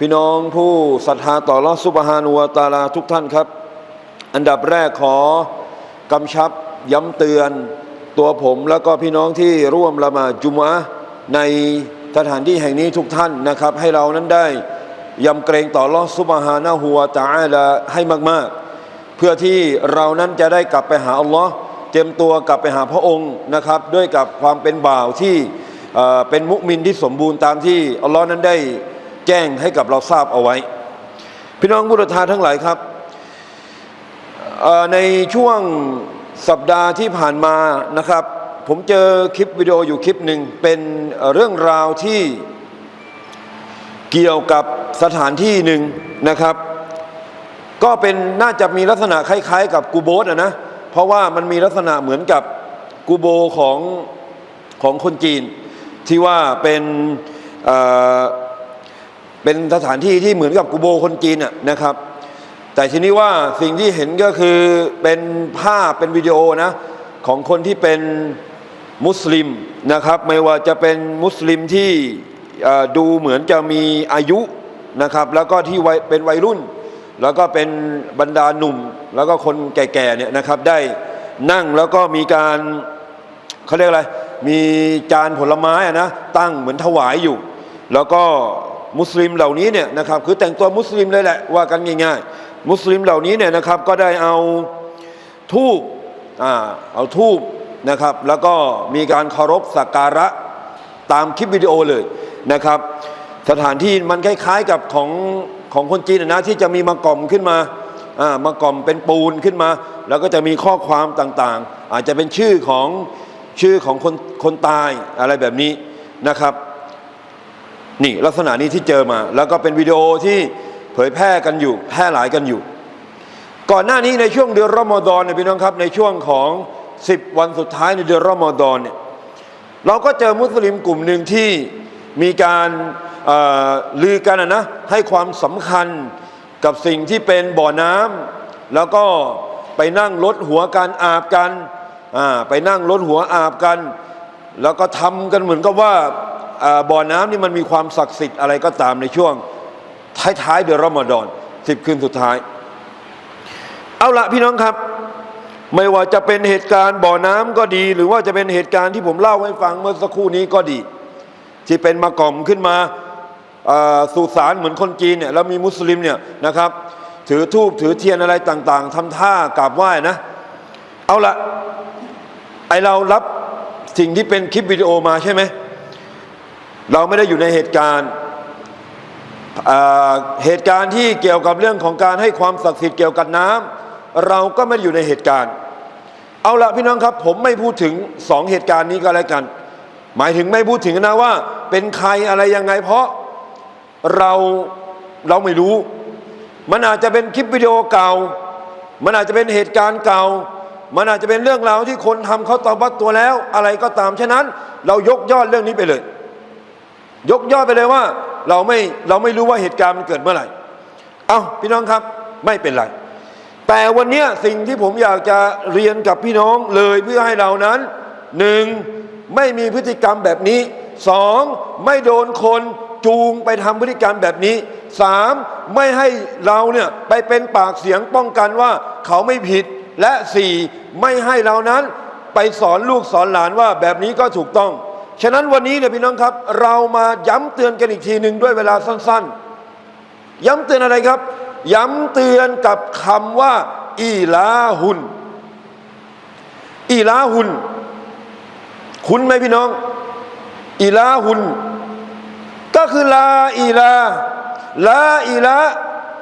พี่น้องผู้ศรัทธาต่อลอสุบฮานุวตาลาทุกท่านครับ อันดับแรกขอกำชับย้ำเตือนตัวผมแล้วก็พี่น้องที่ร่วมละหมาดจุมะในสถานที่แห่งนี้ทุกท่านนะครับ ให้เรานั้นได้ยำเกรงต่อลอสุบฮานะฮูวตะอาลาให้มาก ๆ เพื่อที่เรานั้นจะได้กลับไปหาอัลลอฮ์เตรียมตัวกลับไปหาพระองค์นะครับ ด้วยกับความเป็นบ่าวที่เอ่อเป็นมุมินที่สมบูรณ์ตามที่อัลลอฮ์นั้นได้ แจ้งให้กับเราทราบเอาไว้ พี่น้องบุรธาทั้งหลายครับในช่วงสัปดาห์ที่ผ่านมานะครับ ผมเจอคลิปวิดีโออยู่คลิปหนึ่งเป็นเรื่องราวที่เกี่ยวกับสถานที่หนึ่งนะครับ ก็เป็นน่าจะมีลักษณะคล้าย ๆ กับกูโบสอะนะเพราะว่ามันมีลักษณะเหมือนกับกูโบของของคนจีน ที่ว่าเป็น เป็นสถานที่ที่เหมือนกับกูโบคนจีนนะครับ แต่ทีนี้ว่าสิ่งที่เห็นก็คือเป็นภาพเป็นวิดีโอนะของคนที่เป็นมุสลิมนะครับ ไม่ว่าจะเป็นมุสลิมที่ดูเหมือนจะมีอายุนะครับ แล้วก็ที่เป็นวัยรุ่น แล้วก็เป็นบรรดาหนุ่ม แล้วก็คนแก่ๆเนี่ยนะครับได้นั่งแล้วก็มีการเขาเรียกอะไรมีจานผลไม้อะนะตั้งเหมือนถวายอยู่ แล้วก็ มุสลิมเหล่านี้เนี่ยนะครับคือแต่งตัวมุสลิมเลยแหละว่ากันง่ายๆ มุสลิมเหล่านี้เนี่ยนะครับก็ได้เอาทูบอ่าเอาทูบนะครับ แล้วก็มีการเคารพสักการะตามคลิปวิดีโอเลยนะครับ สถานที่มันคล้ายๆกับของของคนจีนนะที่จะมีมากล่อมขึ้นมาอ่ามากล่อมเป็นปูนขึ้นมา แล้วก็จะมีข้อความต่างๆ อาจจะเป็นชื่อของชื่อของคนคนตายอะไรแบบนี้นะครับ นี่ลักษณะนี้ที่เจอมา แล้วก็เป็นวิดีโอที่เผยแพร่กันอยู่แพร่หลายกันอยู่ ก่อนหน้านี้ในช่วงเดือนรอมฎอนเนี่ยพี่น้องครับในช่วงของ 10 วันสุดท้ายในเดือนรอมฎอนเนี่ยเราก็เจอมุสลิมกลุ่มหนึ่งที่มีการลือกันนะให้ความสำคัญกับสิ่งที่เป็นบ่อน้ำแล้วก็ไปนั่งลดหัวกันอาบกันไปนั่งลดหัวอาบกัน แล้วก็ทำกันเหมือนกับว่า บ่อน้ำนี่มันมีความศักดิ์สิทธิ์อะไรก็ตามในช่วงท้ายๆเดือนรอมฎอนสิบคืนสุดท้าย เอาละพี่น้องครับ ไม่ว่าจะเป็นเหตุการณ์บ่อน้ำก็ดี หรือว่าจะเป็นเหตุการณ์ที่ผมเล่าให้ฟังเมื่อสักครู่นี้ก็ดี ที่เป็นมากล่อมขึ้นมาสู่สารเหมือนคนจีนเนี่ยแล้วมีมุสลิมเนี่ยนะครับ ถือทูบถือเทียนอะไรต่าง ๆทำท่ากราบไหว้นะ เอาละไอเรารับสิ่งที่เป็นคลิปวิดีโอมาใช่ไหม เราไม่ได้อยู่ในเหตุการณ์เหตุการณ์ที่เกี่ยวกับเรื่องของการให้ความศักดิ์สิทธิ์เกี่ยวกับน้ำเราก็ไม่ได้อยู่ในเหตุการณ์ เอาละพี่น้องครับ ผมไม่พูดถึงสองเหตุการณ์นี้ก็แล้วกัน หมายถึงไม่พูดถึงนะว่า เป็นใครอะไรยังไง เพราะเราเราไม่รู้ มันอาจจะเป็นคลิปวิดีโอเก่า มันอาจจะเป็นเหตุการณ์เก่า มันอาจจะเป็นเรื่องราวที่คนทำเขาตอบัตตัวแล้ว อะไรก็ตามฉะนั้น เรายกยอดเรื่องนี้ไปเลย ยกย่อไปเลยว่า เราไม่เราไม่รู้ว่าเหตุการณ์มันเกิดเมื่อไหร่ เอาพี่น้องครับไม่เป็นไร แต่วันนี้สิ่งที่ผมอยากจะเรียนกับพี่น้องเลยเพื่อให้เรานั้นหนึ่งไม่มีพฤติกรรมแบบนี้สองไม่โดนคนจูงไปทำพฤติกรรมแบบนี้สามไม่ให้เราเนี่ยไปเป็นปากเสียงป้องกันว่าเขาไม่ผิด และสี่ไม่ให้เรานั้นไปสอนลูกสอนหลานว่าแบบนี้ก็ถูกต้อง ฉะนั้นวันนี้เนี่ยพี่น้องครับ เรามาย้ำเตือนกันอีกทีหนึ่งด้วยเวลาสั้น ๆ ย้ำเตือนอะไรครับ ย้ำเตือนกับคำว่า อีลาหุนอีลาหุนคุณไหมพี่น้อง อีลาหุนก็คือลาอีลาลาอีลา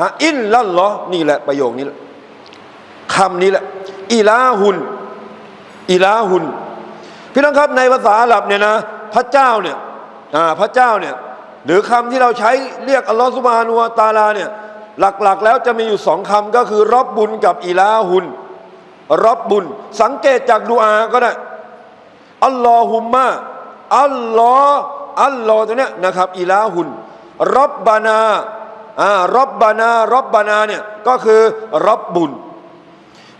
ฮะอินลัลลอนี่แหละประโยคนี้แหละคำนี้แหละอีลาหุนอีลาหุน พี่น้องครับในภาษาอาหรับเนี่ยนะพระเจ้าเนี่ยพระเจ้าเนี่ยหรือคำที่เราใช้เรียกอัลลอฮฺสุบฮานุวะตาลาเนี่ยหลักๆ แล้วจะมีอยู่สองคำก็คือรอบบุญกับอีลาหุนรอบบุญ สังเกตจากดูอาก็ได้อัลลอฮุมมะอัลลอฮ์อัลลอฮ์ตัวเนี้ยนะครับอิลาหุนรับบานาอ่ารับบานารับบานาเนี่ยก็คือรับบุญ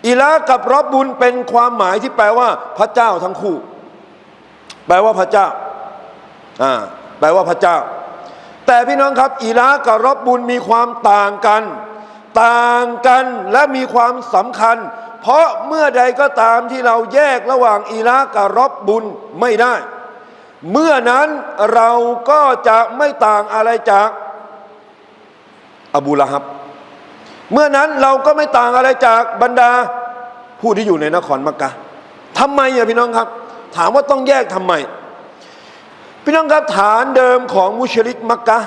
อิลากับรับบุญเป็นความหมายที่แปลว่าพระเจ้าทั้งคู่ แปลว่าพระเจ้าอ่าแปลว่าพระเจ้า แต่พี่น้องครับอิลากับรบบุญมีความต่างกัน ต่างกันและมีความสำคัญ เพราะเมื่อใดก็ตามที่เราแยกระหว่างอิลากับรบบุญไม่ได้ เมื่อนั้นเราก็จะไม่ต่างอะไรจากอบูละฮับ เมื่อนั้นเราก็ไม่ต่างอะไรจากบรรดาผู้ที่อยู่ในนครมักกะทำไมอะพี่น้องครับ ถามว่าต้องแยกทำไม พี่น้องครับฐานเดิมของมุชริกมักกะ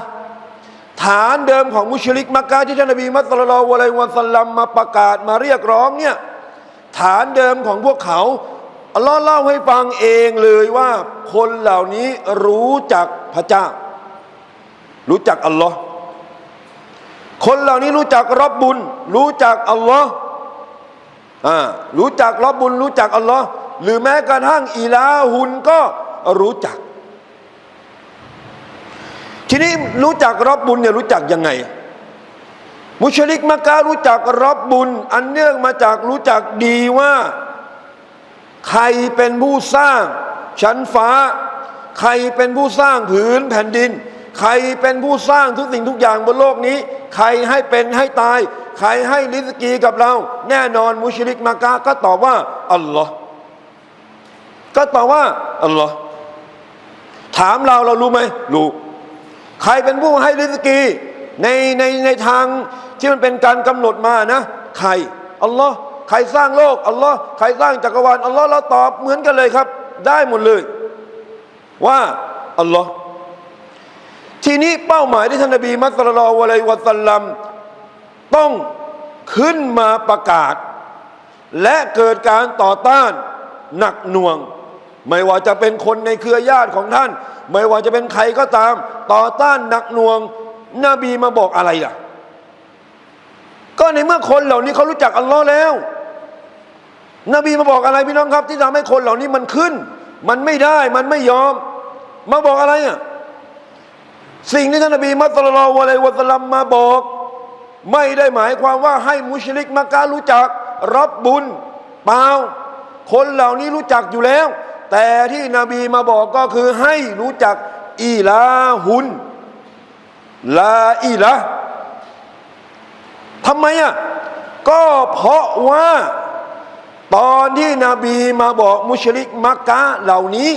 ฐานเดิมของมุชริกมักกะที่ท่านนบีมุสลิมวะลัยวะสัลลัมมาประกาศมาเรียกร้องเนี่ยฐานเดิมของพวกเขาอัลลอฮ์เล่าให้ฟังเองเลยว่าคนเหล่านี้รู้จักพระเจ้า รู้จักอัลลอฮ์คนเหล่านี้รู้จักรับบุญ รู้จักอัลลอฮ์อ่ารู้จักรับบุญ รู้จักอัลลอฮ์ หรือแม้กระทั่งอีลาฮุนก็รู้จัก ทีนี้รู้จักรับบุญเนี่ยรู้จักยังไง มุชลิกมักกะรู้จักรับบุญ อันเนื่องมาจากรู้จักดีว่า ใครเป็นผู้สร้าง ชั้นฟ้า ใครเป็นผู้สร้างผืนแผ่นดิน ใครเป็นผู้สร้างทุกสิ่งทุกอย่างบนโลกนี้ ใครให้เป็นให้ตาย ใครให้ลิสกีกับเรา แน่นอนมุชลิกมักกะก็ตอบว่าอัลลอฮ์ ก็ตอบว่าอัลลอฮ์ถามเราเรารู้ไหมรู้ ใครเป็นผู้ให้ริสกีในในในทางที่มันเป็นการกำหนดมานะ ใครอัลลอฮ์ใครสร้างโลกอัลลอฮ์ใครสร้างจักรวาลอัลลอฮ์เราตอบเหมือนกันเลยครับ ได้หมดเลย ว่าอัลลอฮ์ทีนี้เป้าหมายที่ท่านนบีมัสลลัลลอฮุอะลัยฮิวะสัลลัมต้องขึ้นมาประกาศ และเกิดการต่อต้านหนักหน่วง ไม่ว่าจะเป็นคนในเครือญาติของท่าน ไม่ว่าจะเป็นใครก็ตาม ต่อต้านหนักหน่วง นบีมาบอกอะไรล่ะ ก็ในเมื่อคนเหล่านี้เขารู้จักอัลลอฮ์แล้ว นบีมาบอกอะไรพี่น้องครับ ที่ทำให้คนเหล่านี้มันขึ้น มันไม่ได้มันไม่ยอม มาบอกอะไรอะสิ่งที่ท่านนบีมัสลลัลลอฮุอะลัยวะสลลัมมาบอกไม่ได้หมายความว่าให้มุชลิกมักกะรู้จัก รับบุญเปล่าคนเหล่านี้รู้จักอยู่แล้ว แต่ที่นบีมาบอกก็คือให้รู้จักอีลาฮุนลาอีละทำไมอะก็เพราะว่า ตอนที่นบีมาบอกมุชลิกมักกะเหล่านี้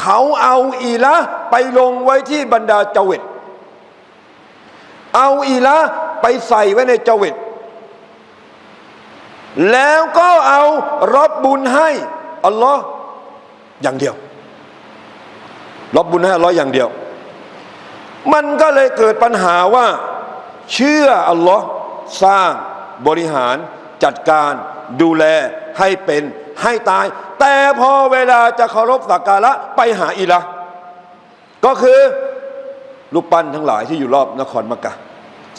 เขาเอาอีละไปลงไว้ที่บรรดาเจวิตเอาอีละไปใส่ไว้ในเจวิตแล้วก็เอารับบุญให้อัลลอฮ์ อย่างเดียวรับบุญห้อัลลอฮ์อย่างเดียว มันก็เลยเกิดปัญหาว่า เชื่ออัลลอฮ์สร้างบริหารจัดการดูแลให้เป็นให้ตาย แต่พอเวลาจะเคารพสักการะไปหาอีละก็คือรูปปั้นทั้งหลายที่อยู่รอบนครมักกะ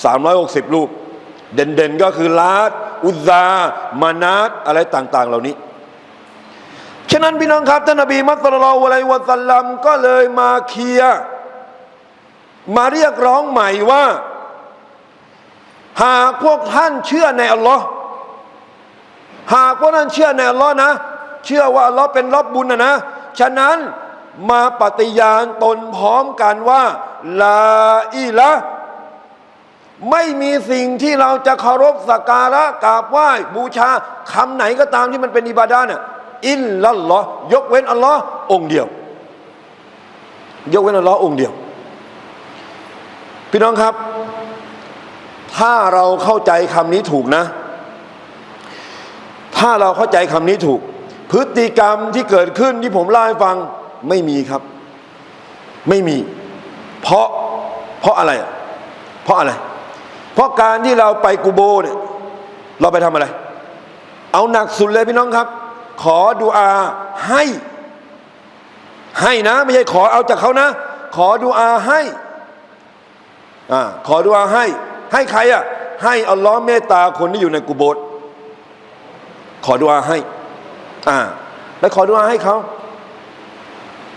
360 รูป เด่นๆก็คือลาดอุซซามานาตอะไรต่าง ๆ เหล่านี้ ฉะนั้นพี่น้องครับท่านนบีมัสลลอฮุอะลัยฮิวะสัลลัมก็เลยมาเคลียมาเรียกร้องใหม่ว่า หากพวกท่านเชื่อในอัลลอฮ์หากพวกท่านเชื่อในอัลลอฮ์นะ เชื่อว่าอัลลอฮ์เป็นรอบบุญนะนะฉะนั้นมาปฏิญาณตนพร้อมกันว่าลาอิละไม่มีสิ่งที่เราจะเคารพสักการะกราบไหว้บูชาคำไหนก็ตามที่มันเป็นอิบาดาเนี่ย อินลัลลอฮ์ยกเว้นอัลลอฮ์องเดียว ยกเว้นอัลลอฮ์องเดียว พี่น้องครับ ถ้าเราเข้าใจคำนี้ถูกนะ ถ้าเราเข้าใจคำนี้ถูก พฤติกรรมที่เกิดขึ้นที่ผมเล่าให้ฟังไม่มีครับ ไม่มี เพราะเพราะอะไร เพราะอะไร เพราะการที่เราไปกูโบเนี่ยเราไปทำอะไร เอาหนักสุดเลยพี่น้องครับ ขอดูอาให้ ให้นะ ไม่ใช่ขอเอาจากเขานะ ขอดูอาให้อ่าขอดูอาให้ ให้ใครอะให้อัลลอฮ์เมตตาคนที่อยู่ในกุโบสขอดูอาให้อ่าไปขอดูอาให้เขา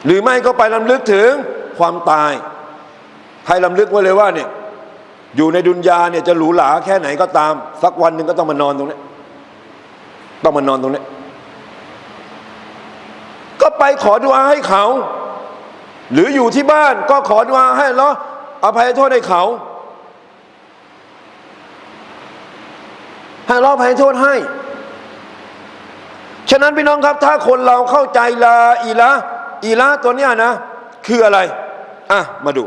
หรือไม่ก็ไปลำลึกถึงความตาย ให้ลำลึกไว้เลยว่าเนี่ยอยู่ในดุนยาเนี่ยจะหรูหราแค่ไหนก็ตาม สักวันหนึ่งก็ต้องมานอนตรงนี้ต้องมานอนตรงนี้ ไปขอดุอาให้เขา หรืออยู่ที่บ้านก็ขอดุอาให้อัลลอฮ์อภัยโทษให้เขา ให้เราอภัยโทษให้ ฉะนั้นพี่น้องครับถ้าคนเราเข้าใจลาอีละอีละตัวเนี้ยนะ คืออะไรอะมาดู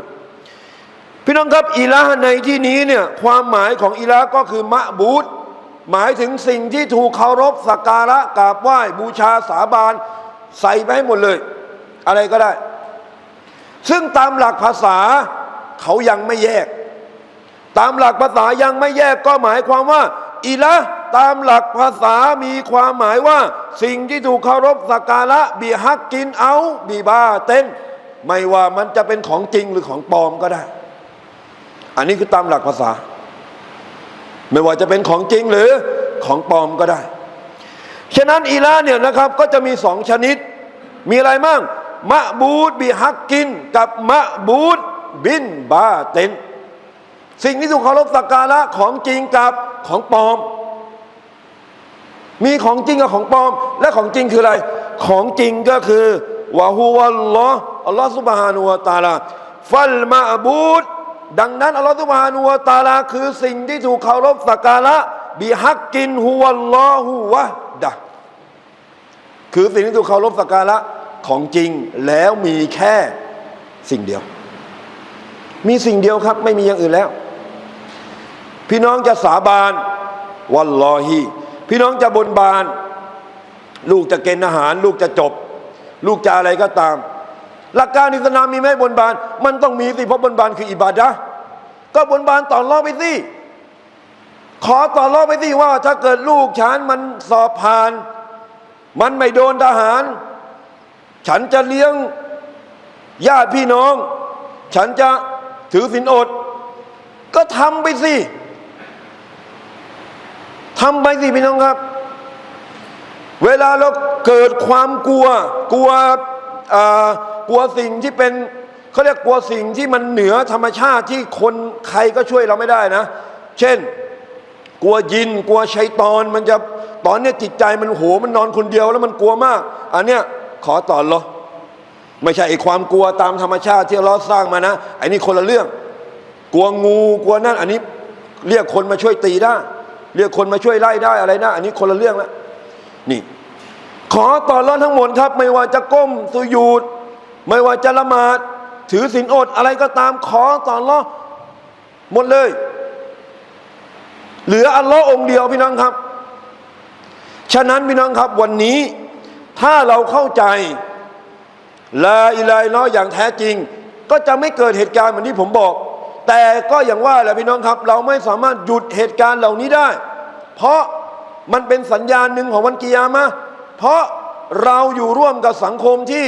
พี่น้องครับอีละในที่นี้เนี่ยความหมายของอีละก็คือมะบูดหมายถึงสิ่งที่ถูกเคารพสักการะกราบไหว้บูชาสาบาน ใส่ไปให้หมดเลย อะไรก็ได้ ซึ่งตามหลักภาษาเขายังไม่แยก ตามหลักภาษายังไม่แยกก็หมายความว่า อีละตามหลักภาษามีความหมายว่า สิ่งที่ถูกเคารพสักการะบีฮักกินเอาบีบาเต้น ไม่ว่ามันจะเป็นของจริงหรือของปลอมก็ได้ อันนี้คือตามหลักภาษา ไม่ว่าจะเป็นของจริงหรือของปลอมก็ได้ ฉะนั้นอีละเนี่ยนะครับก็จะมีสองชนิด มีอะไรมั่งมะบูดบีฮักกิน กับมะบูดบินบาเตนสิ่งที่ถูกเคารพสักการะของจริงกับของปลอม มีของจริงกับของปลอม และของจริงคืออะไร ของจริงก็คือวะฮุวัลลอฮ์อัลลอฮ์ซุบฮานุวะตะอาลาฟัลมาบูดดังนั้นอัลลอฮ์ซุบฮานุวะตะอาลา คือสิ่งที่ถูกเคารพสักการะบิฮักกินฮุวัลลอฮุวะ ดะคือสิ่งที่ถูกเคารพสักการะของจริงแล้วมีแค่สิ่งเดียว มีสิ่งเดียวครับ ไม่มีอย่างอื่นแล้ว พี่น้องจะสาบานวัลลอฮีพี่น้องจะบนบาน ลูกจะเกณฑ์อาหาร ลูกจะจบ ลูกจะอะไรก็ตาม หลักการอิสลามมีไหมบนบาน มันต้องมีสิเพราะบนบานคืออิบาดะก็บนบานต่อรอไปสิ ขอต่อรอไปสิว่า ถ้าเกิดลูกฉันมันสอบผ่าน มันไม่โดนทหาร ฉันจะเลี้ยงญาติพี่น้อง ฉันจะถือศีลอด ก็ทำไปสิทำไปสิพี่น้องครับ เวลาเราเกิดความกลัว กลัวอ่ากลัวสิ่งที่เป็นเขาเรียกกลัวสิ่งที่มันเหนือธรรมชาติที่คนใครก็ช่วยเราไม่ได้นะ เช่น กลัวยินกลัวชัยตอนมันจะตอนนี้จิตใจมันโหมันนอนคนเดียวแล้วมันกลัวมาก อันเนี้ยขอต่อรอไม่ใช่ไอความกลัวตามธรรมชาติที่เราสร้างมานะไอ้นี่คนละเรื่อง กลัวงูกลัวนั่นอันนี้เรียกคนมาช่วยตีได้ เรียกคนมาช่วยไล่ได้อะไรนะอันนี้คนละเรื่องแล้วนี่ ขอต่อรอดทั้งหมดครับ ไม่ว่าจะก้มสุญูดไม่ว่าจะละหมาด ถือศีลอดอะไรก็ตามขอต่อรอดหมดเลย เหลืออัลลอฮ์องเดียวพี่น้องครับ ฉะนั้นพี่น้องครับวันนี้ถ้าเราเข้าใจลาอิลาอิลออย่างแท้จริง ก็จะไม่เกิดเหตุการณ์เหมือนที่ผมบอก แต่ก็อย่างว่าแหละพี่น้องครับ เราไม่สามารถหยุดเหตุการณ์เหล่านี้ได้ เพราะมันเป็นสัญญาณหนึ่งของวันกิยามะเพราะเราอยู่ร่วมกับสังคมที่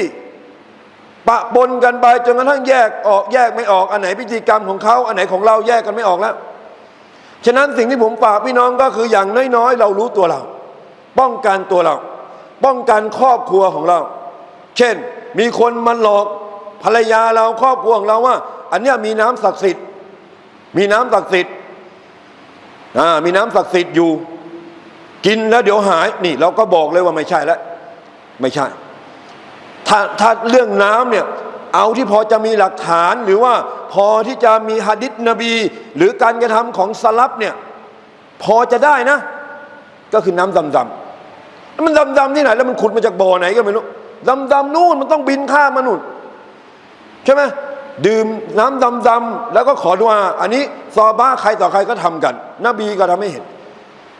ปะปนกันไปจนกระทั่งแยกออกแยกไม่ออก อันไหนพิธีกรรมของเขา อันไหนของเราแยกกันไม่ออกแล้ว ฉะนั้นสิ่งที่ผมฝากพี่น้องก็คืออย่างน้อยๆ เรารู้ตัวเรา ป้องกันตัวเรา ป้องกันครอบครัวของเรา เช่น มีคนมันหลอกภรรยาเราครอบครัวของเราว่า อันเนี้ยมีน้ำศักดิ์สิทธิ์ มีน้ำศักดิ์สิทธิ์อ่ามีน้ำศักดิ์สิทธิ์อยู่ กินแล้วเดี๋ยวหายนี่ เราก็บอกเลยว่าไม่ใช่แล้วไม่ใช่ ถ้าถ้าเรื่องน้ำเนี่ย เอาที่พอจะมีหลักฐานหรือว่าพอที่จะมีหะดิษนบี หรือการกระทำของสลับเนี่ยพอจะได้นะ ก็คือน้ำดำดำมันดำดำที่ไหน แล้วมันขุดมาจากบ่อไหนก็ไม่รู้ดำดำนู่นมันต้องบินข้ามมานู่นใช่ไหมดื่มน้ำดำดำๆแล้วก็ขอดุอาอันนี้ซอบ้าใครต่อใครก็ทำกัน นบีก็ทำให้เห็น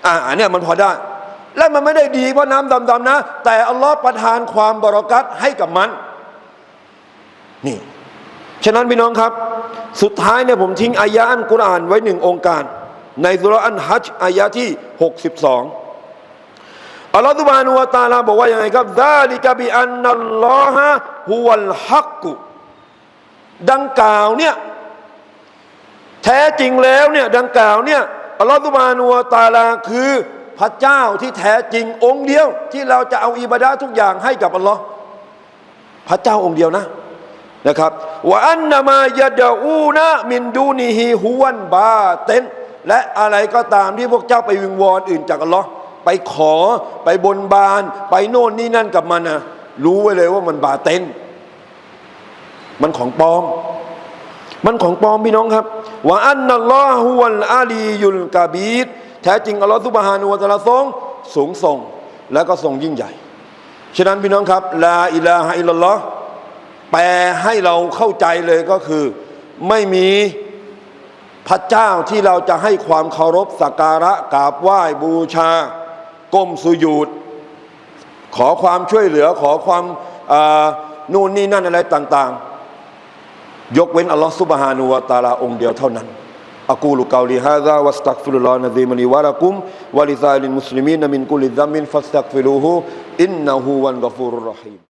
อ่าอันนี้ยมันพอได้ และมันไม่ได้ดีเพราะน้ำดำๆนะ แต่อัลลอฮ์ประทานความบรากัตให้กับมัน นี่ ฉะนั้นพี่น้องครับ สุดท้ายเนี่ยผมทิ้งอายะอันกุรอานไว้หนึ่งองค์การ ในสุรอันฮัจอายะที่ 62 อัลลอฮฺตุบานุวะตาลาบอกว่ายังไงครับซาลิกะบิอันนัลลอฮะฮุวัลฮักกุดังกล่าวเนี่ยแท้จริงแล้วเนี่ยดังกล่าวเนี่ยอัลลอฮฺตุบานุวะตาลาคือพระเจ้าที่แท้จริงองค์เดียว ที่เราจะเอาอิบาดาทุกอย่างให้กับอัลลอฮ์พระเจ้าองค์เดียวนะ นะครับว่าอันนามายาดาอูนะมินดูนีฮีฮุวันบาเตนและอะไรก็ตามที่พวกเจ้าไปวิงวอนอื่นจากอัลลอฮ์ไปขอไปบนบาน ไปโน่นนี่นั่นกับมันนะรู้ไว้เลยว่ามันบาเตนมันของปลอม มันของปลอมพี่น้องครับว่าอันนัลลอฮุวัลอาลียุลกาบีดแท้จริงอัลลอฮฺซุบฮานุวะตะอาลาทรงสูงส่ง และก็ทรงยิ่งใหญ่ ฉะนั้นพี่น้องครับลาอิลาฮะอิลลัลลอฮ์ แปลให้เราเข้าใจเลยก็คือ ไม่มีพระเจ้าที่เราจะให้ความเคารพสักการะกราบไหว้บูชา ก้มสุญูดขอความช่วยเหลือขอความนู่นนี่นั่นอะไรต่าง ๆ ยกเว้นอัลลอฮฺซุบฮานุวะตาลาองค์เดียวเท่านั้นอักูลุกาลิฮะซาวัสตักฟิรุลล